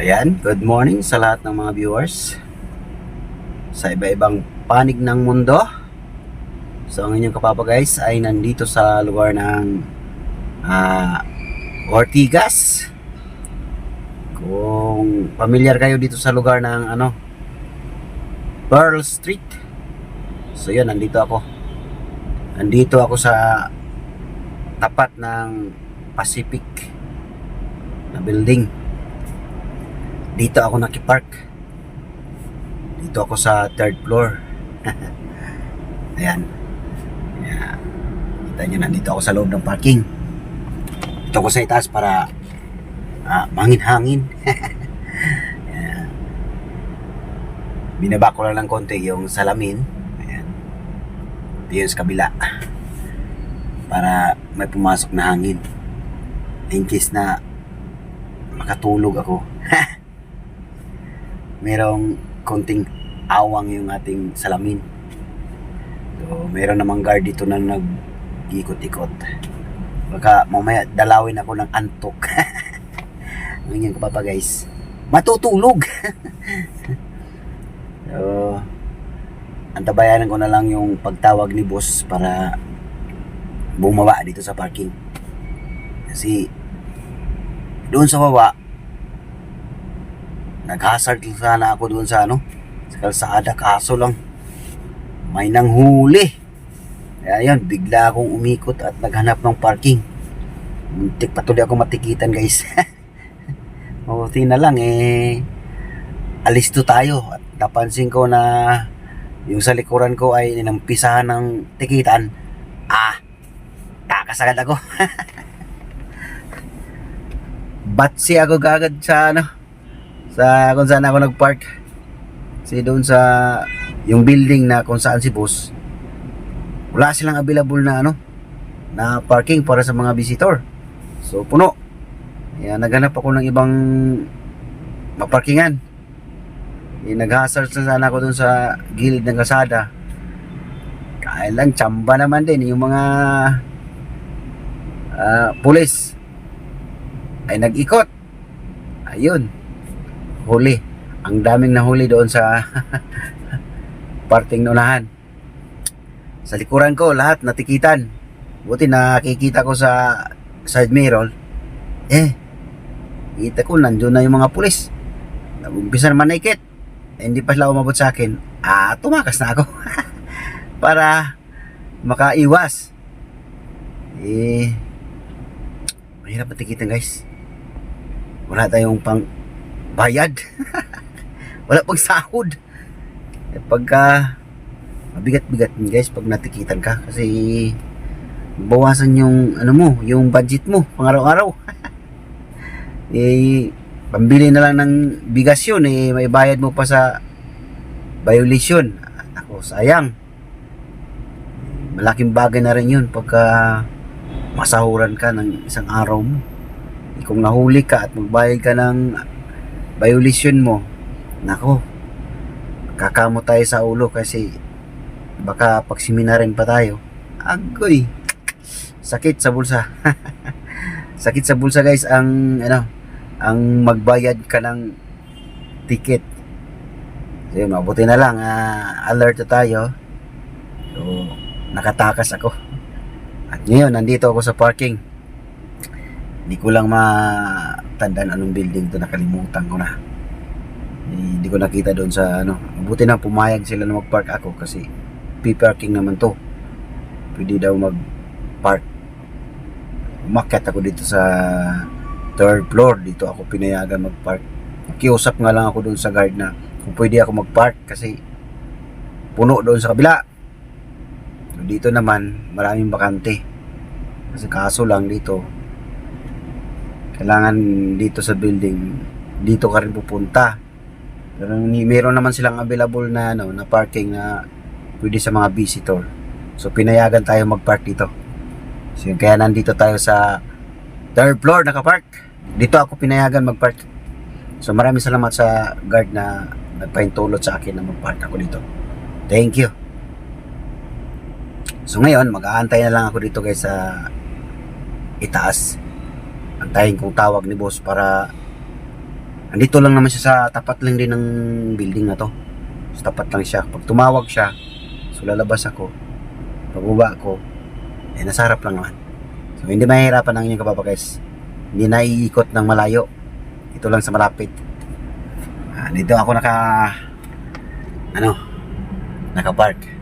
Ayan, good morning sa lahat ng mga viewers sa iba-ibang panig ng mundo. So ang inyong kapapa guys ay nandito sa lugar ng ah, Ortigas. Kung familiar kayo dito sa lugar ng ano Pearl Street. So yun, nandito ako. Nandito ako sa tapat ng Pacific na building dito ako nakipark. Dito ako sa third floor. Ayan. Ayan. Kita nyo nandito ako sa loob ng parking. Dito ako sa itaas para ah, mangin-hangin. Ayan. binaba ko lang ng konti yung salamin. Ayan. Ito yung sa kabila. Para may pumasok na hangin. In case na makatulog ako merong konting awang yung ating salamin. So, meron namang guard dito na nag-ikot-ikot. Baka mamaya dalawin ako ng antok. Ang inyong kapapa guys. Matutulog! so, antabayanan ko na lang yung pagtawag ni boss para bumaba dito sa parking. Kasi doon sa baba, Nag-hazard lang sana ako doon sa ano, sa kalsada kaso lang may nanghuli. Kaya yun, bigla akong umikot at naghanap ng parking. Muntik pa tuloy ako matikitan guys. Mabuti na lang eh, alis to tayo at napansin ko na yung sa likuran ko ay ninampisahan ng tikitan. Ah, takas agad ako. Batsi ako gagad sa ano, sa kung saan ako nagpark. Kasi doon sa yung building na kung saan si boss wala silang available na ano na parking para sa mga visitor. So puno. Kaya naghanap ako ng ibang maparkingan. Eh, nag-hazard na sana ako doon sa gilid ng kasada kaya lang tsamba naman din. Yung mga ah, pulis ay nag-ikot. Ayun huli. Ang daming nahuli doon sa parting unahan. Sa likuran ko, lahat natikitan. Buti nakikita ko sa side mirror. Eh, kita ko nandoon na yung mga pulis. Nagumpisa na manikit. Eh, hindi pa sila umabot sa akin. Ah, tumakas na ako. Para makaiwas. Eh, mahirap matikitan guys. Wala tayong pang bayad. Wala pang sahod. Eh, pagka mabigat-bigat yun, guys pag natikitan ka kasi bawasan yung ano mo, yung budget mo pang araw-araw. eh pambili na lang ng bigas yun eh may bayad mo pa sa violation. Ako, sayang. Malaking bagay na rin yun pagka masahuran ka ng isang araw mo. Eh, Kung nahuli ka at magbayad ka ng violation mo, nako, kakamo tayo sa ulo kasi baka pagsiminarin pa tayo. Agoy, sakit sa bulsa. sakit sa bulsa guys ang ano, ang magbayad ka ng ticket. So yun, mabuti na lang, ah, alert na tayo. So, nakatakas ako. At ngayon, nandito ako sa parking. Hindi ko lang matandaan anong building to nakalimutan ko na. Eh, hindi ko nakita doon sa ano. Buti na pumayag sila na mag-park ako kasi p-parking naman to. Pwede daw mag-park. Umakyat ako dito sa third floor. Dito ako pinayagan mag-park. Nakiusap nga lang ako doon sa guard na kung pwede ako mag-park kasi puno doon sa kabila. Dito naman maraming bakante. Kasi kaso lang dito kailangan dito sa building dito ka rin pupunta. Pero meron naman silang available na ano na parking na pwede sa mga visitor. So pinayagan tayo mag-park dito. So kaya nandito tayo sa third floor nakapark. Dito ako pinayagan mag-park. So maraming salamat sa guard na nagpahintulot sa akin na mag-park ako dito. Thank you. So ngayon mag-aantay na lang ako dito guys sa itaas antayin kong tawag ni boss para Andito lang naman siya sa tapat lang din ng building na to. Sa tapat lang siya. Pag tumawag siya, so lalabas ako. Pagbaba ko, eh nasa harap lang naman. So hindi mahihirapan ang inyong kababa guys. Hindi naiikot ng malayo. Ito lang sa malapit. Ah, dito ako naka ano, naka-park.